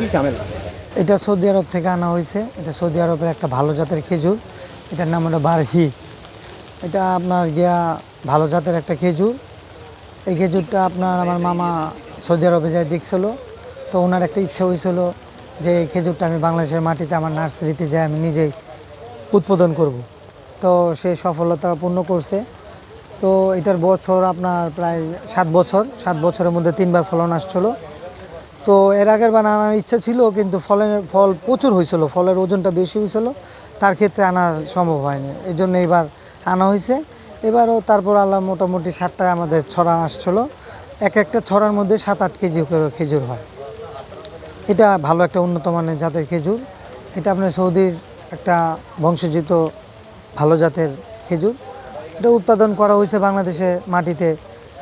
কি ঝামেলা? এটা সৌদি আরব থেকে আনা হয়েছে। এটা সৌদি আরবের একটা ভালো জাতের খেজুর। এটার নাম হলো বারহি। এটা আপনার গিয়া ভালো জাতের একটা খেজুর। এই খেজুরটা আপনার আমার মামা সৌদি আরবে যায় দেখছিল। তো ওনার একটা ইচ্ছা হয়েছিল যে এই খেজুরটা আমি বাংলাদেশের মাটিতে আমার নার্সারিতে যাই আমি নিজেই উৎপাদন করব। তো সে সফলতা পূর্ণ করছে। তো এটার বছর আপনার প্রায় সাত বছর। সাত বছরের মধ্যে তিনবার ফলন আসছিল। তো এর আগের বার আনার ইচ্ছা ছিল, কিন্তু ফলের ফল প্রচুর হয়েছিল, ফলের ওজনটা বেশি হয়েছিল, তার ক্ষেত্রে আনার সম্ভব হয়নি। এই জন্য এবার আনা হয়েছে। এবারও তারপর আল্লাহ মোটামুটি সাতটায় আমাদের ছড়া আসছিল। এক একটা ছড়ার মধ্যে সাত আট কেজি করে খেজুর হয়। এটা ভালো একটা উন্নত মানের জাতের খেজুর। এটা আপনার সৌদির একটা বংশোজিত ভালো জাতের খেজুর। এটা উৎপাদন করা হয়েছে বাংলাদেশে মাটিতে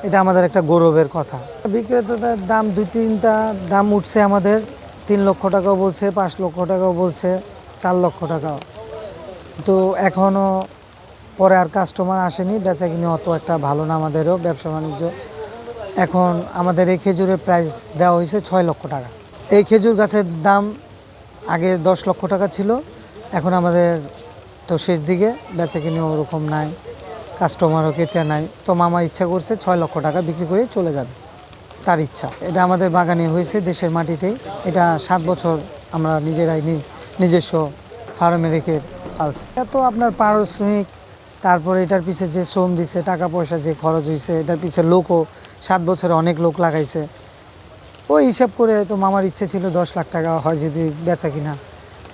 এটা আমাদের একটা গৌরবের কথা। বিক্রেতাদের দাম দুই, তিনটা দাম উঠছে আমাদের। তিন লক্ষ টাকাও বলছে, পাঁচ লক্ষ টাকাও বলছে, চার লক্ষ টাকাও। তো এখনও পরে আর কাস্টমার আসেনি বেচা কিনে অত একটা ভালো না আমাদেরও, ব্যবসা বাণিজ্য। এখন আমাদের এই খেজুরের প্রাইস দেওয়া হয়েছে ছয় লক্ষ টাকা। এই খেজুর গাছের দাম আগে দশ লক্ষ টাকা ছিল, এখন আমাদের তো শেষ দিকে বেচা কিনে ওরকম নাই। কাস্টমারও কেতে নাই তো মামা ইচ্ছা করছে ছয় লক্ষ টাকা বিক্রি করে চলে যাবে, তার ইচ্ছা। এটা আমাদের বাগানে হয়েছে দেশের মাটিতেই। এটা সাত বছর আমরা নিজেরাই নিজস্ব ফার্মে রেখে পালছি। এটা তো আপনার পারিশ্রমিক তারপরে এটার পিছে যে শ্রম দিছে, টাকা পয়সা যে খরচ হয়েছে এটার পিছে লোকও সাত বছরে অনেক লোক লাগাইছে। ওই হিসাব করে তো মামার ইচ্ছে ছিল দশ লাখ টাকা হয় যদি বেচা কিনা।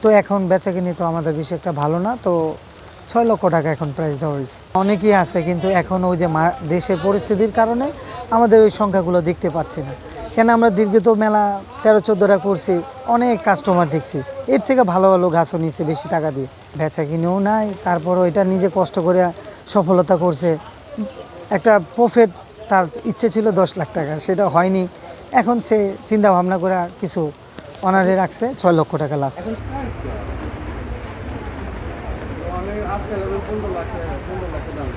তো এখন বেচা কিনি তো আমাদের বেশি একটা ভালো না, তো ছয় লক্ষ টাকা এখন প্রাইস দেওয়া হয়েছে। অনেকেই আছে, কিন্তু এখন ওই যে দেশের পরিস্থিতির কারণে আমাদের ওই সংখ্যাগুলো দেখতে পাচ্ছি না। কেন আমরা দীর্ঘত মেলা তেরো চোদ্দোটা করছি অনেক কাস্টমার দেখছি। এর থেকে ভালো ভালো গাছও নিচ্ছে বেশি টাকা দিয়ে। বেচা কিনেও নাই, তারপরও এটা নিজে কষ্ট করে সফলতা করছে। একটা প্রফিট তার ইচ্ছে ছিল দশ লাখ টাকা, সেটা হয়নি। এখন সে চিন্তা ভাবনা করে কিছু অনারে রাখছে, ছয় লক্ষ টাকা লাস্ট অনেক আজকাল পনেরো লাখ পনেরো লাখ দাম